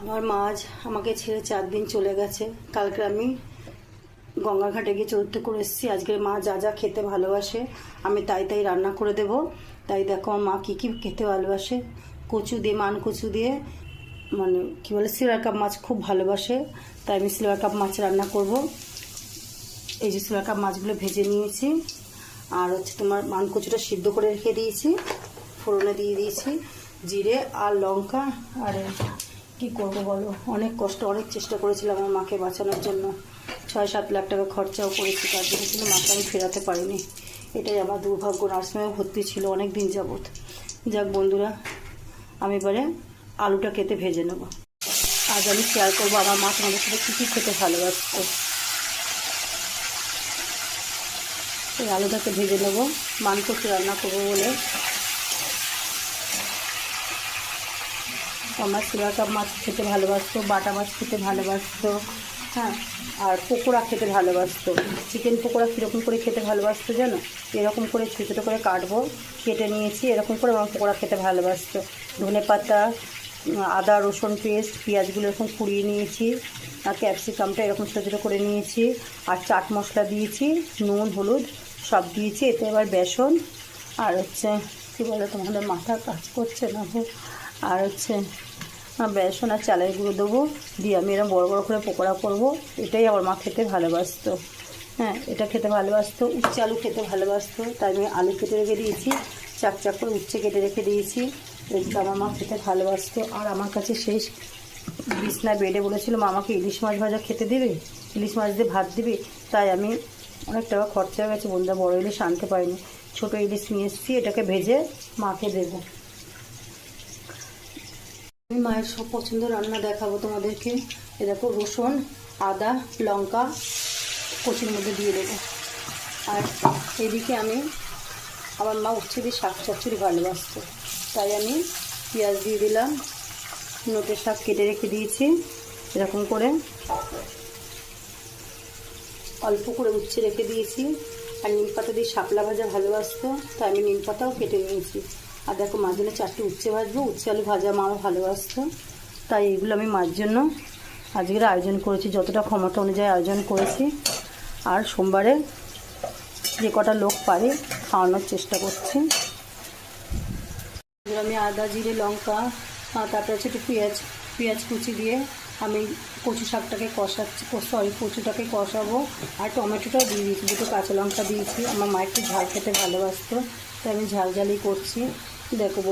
আমার মা আজ আমাকে ছেড়ে চার দিন চলে গেছে। কালকে আমি গঙ্গার ঘাটে গিয়ে চতুর্থ করে এসেছি। আজকে মা যা যা খেতে ভালোবাসে, আমি তাই তাই রান্না করে দেব। তাই দেখো আমার মা কী কী খেতে ভালোবাসে। কচু দিয়ে, মান কচু দিয়ে মানে কী বলে, সিলভার কাপ মাছ খুব ভালোবাসে। তাই আমি সিলভার কাপ মাছ রান্না করব। এই যে সিলভার কাপ মাছগুলো ভেজে নিয়েছি। আর হচ্ছে তোমার মান কচুটা সিদ্ধ করে রেখে দিয়েছি। ফোড়নে দিয়ে দিয়েছি। জিরে আর লঙ্কা আর কি করব বলো? অনেক কষ্ট, অনেক চেষ্টা করেছিলাম আমার মাকে বাঁচানোর জন্য। ছয় সাত লাখ টাকা খরচাও করেছি, তার জন্য কিন্তু মাকে আমি ফেরাতে পারিনি। এটাই আমার দুর্ভাগ্য, নার্সিংহোমে ভর্তি ছিল অনেক দিন যাবৎ। যাক বন্ধুরা, আমি এবারে আলুটা কেটে ভেজে নেব। আজ আমি শেয়ার করব আমার মা তোমাদের সাথে কী কী খেতে ভালোবাসত। এই আলুটাকে ভেজে নেব। মান রান্না করব বলে আমার সিলভার মাছ খেতে ভালোবাসতো, বাটা মাছ খেতে ভালোবাসতো হ্যাঁ আর পকোড়া খেতে ভালোবাসতো। চিকেন পকোড়া কীরকম করে খেতে ভালোবাসতো জানো? এরকম করে ছোটো ছোটো করে কাটবো, কেটে নিয়েছি, এরকম করে আমার পকোড়া খেতে ভালোবাসতো। ধনে পাতা আদা, রসুন পেস্ট, পেঁয়াজগুলো এরকম কুড়িয়ে নিয়েছি, আর ক্যাপসিকামটা এরকম ছোটো ছোটো করে নিয়েছি, আর চাট মশলা দিয়েছি, নুন, হলুদ সব দিয়েছি, এতে এবার বেসন, আর হচ্ছে, কী বলে তোমাদের, মাথা কাজ করছে না। আর হচ্ছে বেসন আর চালের গুঁড়ো দেবো। দিয়ে আমি এরকম বড়ো বড়ো করে পকোড়া করব। এটাই আমার মা খেতে ভালোবাসতো। হ্যাঁ এটা খেতে ভালোবাসতো, উচ্ছে আলু খেতে ভালোবাসতো। তাই আমি আলু কেটে রেখে দিয়েছি, চাক চাক করে উচ্ছে কেটে রেখে দিয়েছি। এগুলো আমার মা খেতে ভালোবাসতো। আর আমার কাছে শেষ বিছনায় বেডে বলেছিল, মা, আমাকে ইলিশ মাছ ভাজা খেতে দেবে? ইলিশ মাছ দিয়ে ভাত দিবে? তাই আমি অনেক টাকা খরচা হয়ে গেছে বন্ধুরা বড় ইলিশ আনতে পারিনি। ছোটো ইলিশ নিয়ে এসেছি, এটাকে ভেজে মাকে দেবো। আমি মায়ের সব পছন্দের রান্না দেখাবো তোমাদেরকে। এ দেখো, রসুন, আদা, লঙ্কা, কচির মধ্যে দিয়ে দেবো। আর এদিকে আমি, আমার মা উচ্ছে দিয়ে শাক চচ্চড়ি ভালোবাসতো। তাই আমি পেঁয়াজ দিয়ে দিলাম, নোটের শাক কেটে রেখে দিয়েছি, এরকম করে। অল্প করে উচ্ছে রেখে দিয়েছি। আর নিম পাতা দিয়ে শাপলা ভাজা ভালোবাসতো, তাই আমি নিম পাতাও কেটে নিয়েছি। আর দেখো মাঝ জন্য চারটে উচ্ছে ভাজবো, উচ্ছে আলু ভাজা মাও ভালোবাসতো। তাই এগুলো আমি মার জন্য আজকের আয়োজন করেছি, যতটা ক্ষমতা অনুযায়ী আয়োজন করেছি। আর সোমবারে যে কটা লোক পারে খাওয়ানোর চেষ্টা করছি। আমি আদা, জিরে, লঙ্কা তারপরে হচ্ছে একটু পেঁয়াজ পেঁয়াজ কুচি দিয়ে আমি কচু শাকটাকে কষাচ্ছি সরি কচুটাকে কষাবো। আর টমেটোটাও দিয়ে দিয়েছি, দুটো কাঁচা লঙ্কা দিয়েছি। আমার মা একটু ঝাল খেতে ভালোবাসতো, তাই আমি ঝাল ঝালই করছি। দেখো